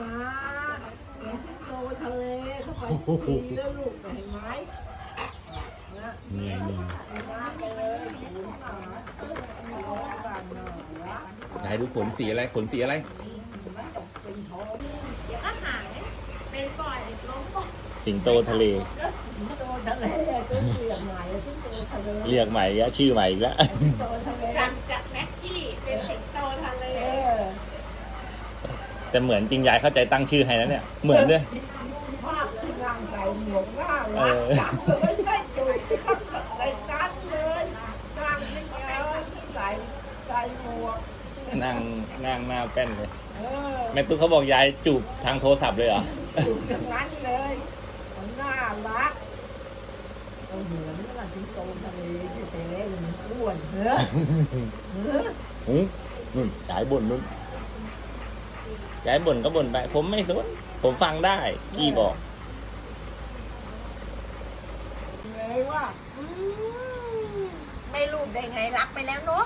มาเห็นที่โตทะเลเข้าไปดีแล้วลูกเห็นไหมเหนื่อยเหนื่อยไหนดูขนสีอะไรขนสีอะไรเดี๋ยวก็หายเป็นปล่อยล้มปล่อยสิงโตทะเลที่โตทะเลเรียกใหม่เรียกใหม่ชื่อใหม่อีกแล้วโตทะเล จากจากแม็กกี้เป็นสิงโตทะเล เออ แต่เหมือนจริงยายเข้าใจตั้งชื่อให้นะเนี่ย เหมือนด้วยภาพที่ร่างกายหมวกหน้าเอรักอจังเลยไม่จุดใส่กันเลยนั่งนี่เออใส่ใส่หมวกนั่งนั่งหน้าแป้นเลยเออแม่ตุ๊กเขาบอกยายจูบทางโทรศัพท์เลยเหรอจุดอย่างนั้นเลยมันน่ารักเราเหมือนว่าที่โตทะเลที่ทะเลมันอ้วนเฮ้อเฮ้อหืมนู่นยายบ่นนู่น ยายบ่นก็บ่นไป ผมไม่สนผมฟังได้กี้บอกเลยว่าอืมไม่รูปได้ไงรักไปแล้วเนาะ